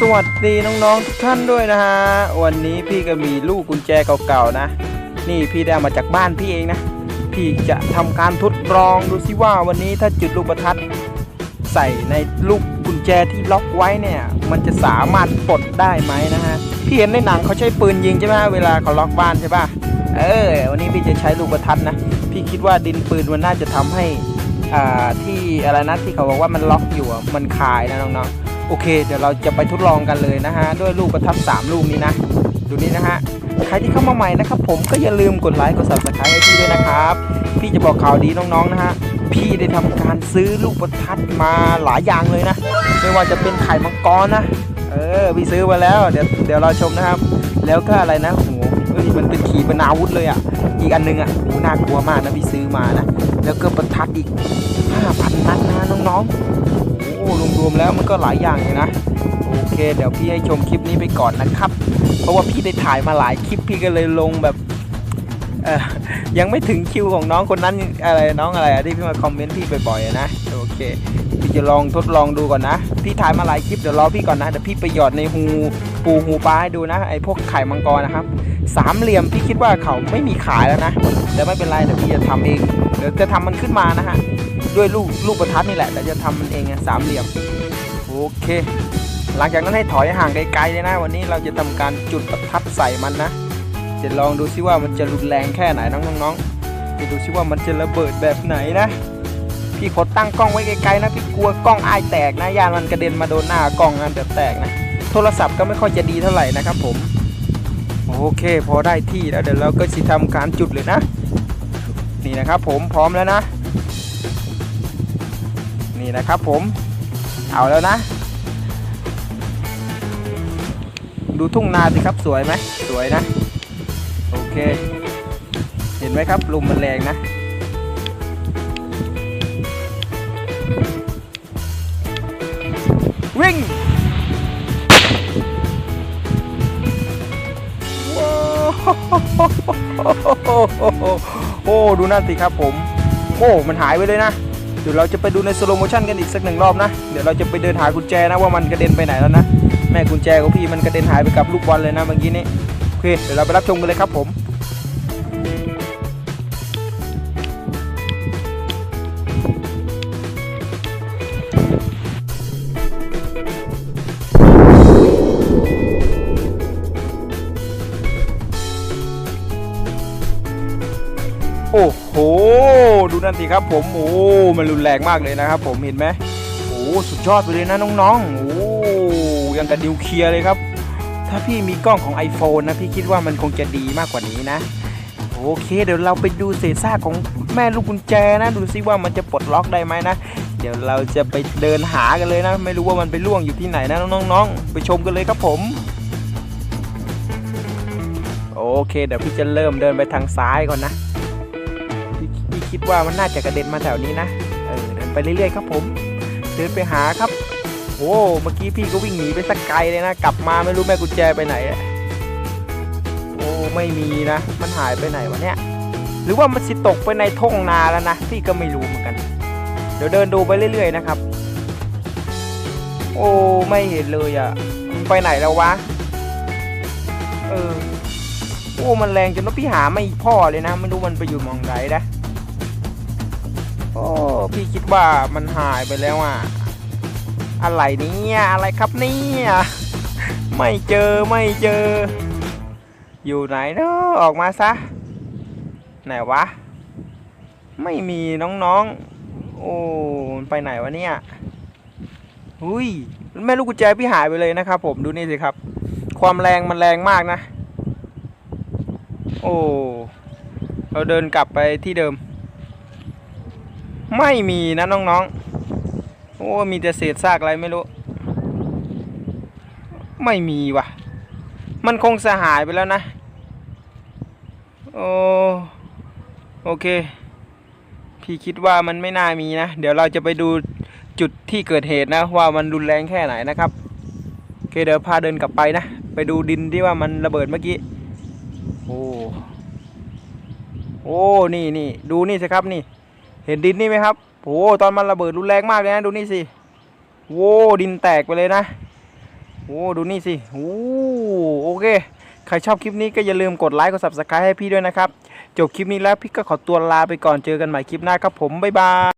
สวัสดีน้องๆทุกท่านด้วยนะฮะ วันนี้พี่ก็มีลูกกุญแจเก่าๆนะ นี่พี่ได้มาจากบ้านพี่เองนะ พี่จะทำการทดลองดูซิว่าวันนี้ถ้าจุดลูกประทัด ใส่ในลูกกุญแจที่ล็อกไว้เนี่ย มันจะสามารถปลดได้ไหมนะฮะพี่เห็นในหนังเขาใช้ปืนยิงใช่ไหมเวลาเขาล็อกบ้านใช่ป่ะเออวันนี้พี่จะใช้ลูกประทัดนะ พี่คิดว่าดินปืนมันน่าจะทำให้อ่าที่อะไรนะที่เขาบอกว่ามันล็อกอยู่มันคายนะน้องๆโอเค เดี๋ยวเราจะไปทดลองกันเลยนะฮะด้วยลูกประทับ3ลูกนี้นะ ดูนี่นะฮะใครที่เข้ามาใหม่นะครับ ผมก็อย่าลืมกดไลค์กด subscribe ให้พี่ด้วยนะครับ พี่จะบอกข่าวดีน้องๆนะฮะพี่ได้ทำการซื้อลูกประทัดมาหลายอย่างเลยนะไม่ว่าจะเป็นไข่มังกรนะเออพี่ซื้อมาแล้วเดี๋ยวเดี๋ยวเราชมนะครับ แล้วก็อะไรนะโอ้โหเฮ้ยมันเป็นขีปนาวุธเลยอะอีกอันหนึงอะโอ้น่ากลัวมากนะพี่ซื้อมานะแล้วก็ประทัดอีก5,000นัดนะน้องๆโอ้รวมๆแล้วมันก็หลายอย่างเลยนะโอเค เดี๋ยวพี่ให้ชมคลิปนี้ไปก่อนนะครับ เพราะว่าพี่ได้ถ่ายมาหลายคลิปพี่ก็เลยลงแบบยังไม่ถึงคิวของน้องคนนั้นอะไรน้องอะไรที่พี่มาคอมเมนต์พี่บ่อยๆนะโอเคพี่จะลองทดลองดูก่อนนะพี่ถ่ายมาหลายคลิปเดี๋ยวรอพี่ก่อนนะเดี๋ยวพี่ไปหยอดในหูปูหูปลาให้ดูนะไอ้พวกไข่มังกรนะครับสามเหลี่ยมพี่คิดว่าเขาไม่มีขายแล้วนะแต่ไม่เป็นไรเดี๋ยวพี่จะทำเองเดี๋ยวจะทำมันขึ้นมานะฮะด้วยลูกลูกประทัดนี่แหละแต่จะทำมันเองสามเหลี่ยมโอเค หลังจากนั้นให้ถอยห่างไกลๆเลยนะ วันนี้เราจะทำการจุดประทัดใส่มันนะจะลองดูซิว่ามันจะรุนแรงแค่ไหนน้องๆจะดูซิว่ามันจะระเบิดแบบไหนนะพี่ขอตั้งกล้องไว้ไกลๆนะพี่กลัวกล้องอายแตกนะยานมันกระเด็นมาโดนหน้ากล้องนะเดี๋ยวแตกนะโทรศัพท์ก็ไม่ค่อยจะดีเท่าไหร่นะครับผมโอเค พอได้ที่แล้วเดี๋ยวเราก็จะทำการจุดเลยนะ นี่นะครับผมพร้อมแล้วนะ นี่นะครับผมเอาแล้วนะ ดูทุ่งนาสิครับสวยไหมสวยนะ โอเค เห็นไหมครับลมมันแรงนะ วิ่งว้าโอ้ดูนั่นสิครับผม โอ้มันหายไปเลยนะ เดี๋ยวเราจะไปดูในสโลโมชั่นกันอีกสักหนึ่งรอบนะ เดี๋ยวเราจะไปเดินหากุญแจนะว่ามันกระเด็นไปไหนแล้วนะ ม่กุญแจของพี่มันกระเด็นหายไปกับลูกบอลเลยนะเมื่อกี้นี้โอเคเดี๋ยวเราไปรับชมกันเลยครับผมโอ้โห ดูนั่นสิครับผม โอ้ มันรุนแรงมากเลยนะครับผม เห็นไหมโอ้ สุดยอดไปเลยนะน้องๆ โอ้ ยังกับดิวเคลียร์เลยครับ ถ้าพี่มีกล้องของ iPhone นะ พี่คิดว่ามันคงจะดีมากกว่านี้นะ โอเค เดี๋ยวเราไปดูเศษซากของแม่ลูกกุญแจนะ ดูซิว่ามันจะปลดล็อกได้ไหมนะ เดี๋ยวเราจะไปเดินหากันเลยนะ ไม่รู้ว่ามันไปล่วงอยู่ที่ไหนนะน้องๆ ไปชมกันเลยครับผมโอเค เดี๋ยวพี่จะเริ่มเดินไปทางซ้ายก่อนนะพี่พี่คิดว่ามันน่าจะกระเด็นมาแถวนี้นะ เออเดินไปเรื่อยๆครับผม เดินไปหาครับ โอ้เมื่อกี้พี่ก็วิ่งหนีไปสักไกลเลยนะ กลับมาไม่รู้แม่กุญแจไปไหน โอ้ ไม่มีนะ มันหายไปไหนวะเนี่ย หรือว่ามันสิตกไปในท่งนาแล้วนะ พี่ก็ไม่รู้เหมือนกัน เดี๋ยวเดินดูไปเรื่อย ๆ นะครับ โอ้ ไม่เห็นเลยอะมันไปไหนแล้ววะ เออ โอ้ มันแรงจนว่าพี่หาไม่พ่อเลยนะ ไม่รู้มันไปอยู่มองไหนนะ โอ้ พี่คิดว่ามันหายไปแล้วอะ อะไรเนี่ยอะไรครับเนี่ยไม่เจอไม่เจอ อยู่ไหนเนาะออกมาซะ ไหนวะ ไม่มีน้องๆ โอ้มันไปไหนวะเนี่ยหุยแม่ลูกกุญแจพี่หายไปเลยนะครับ ผมดูนี่สิครับ ความแรงมันแรงมากนะ โอ้เราเดินกลับไปที่เดิม ไม่มีนะน้องๆ โอ้มีแต่เศษซากอะไรไม่รู้ ไม่มีว่ะ มันคงสหายไปแล้วนะ โอ้โอเค พี่คิดว่ามันไม่น่ามีนะ เดี๋ยวเราจะไปดูจุดที่เกิดเหตุนะ ว่ามันรุนแรงแค่ไหนนะครับโอเคเดี๋ยวพาเดินกลับไปนะ ไปดูดินที่ว่ามันระเบิดเมื่อกี้ โอ้โอ้นี่นี่ดูนี่สิครับนี่ เห็นดินนี่ไหมครับ โอ้ตอนมันระเบิดรุนแรงมากเลยนะดูนี่สิโว้ดินแตกไปเลยนะโอ้ดูนี่สิโอ้โอเค ใครชอบคลิปนี้ก็อย่าลืมกดไลค์กด subscribe ให้พี่ด้วยนะครับ จบคลิปนี้แล้วพี่ก็ขอตัวลาไปก่อนเจอกันใหม่คลิปหน้าครับผม บ๊ายบาย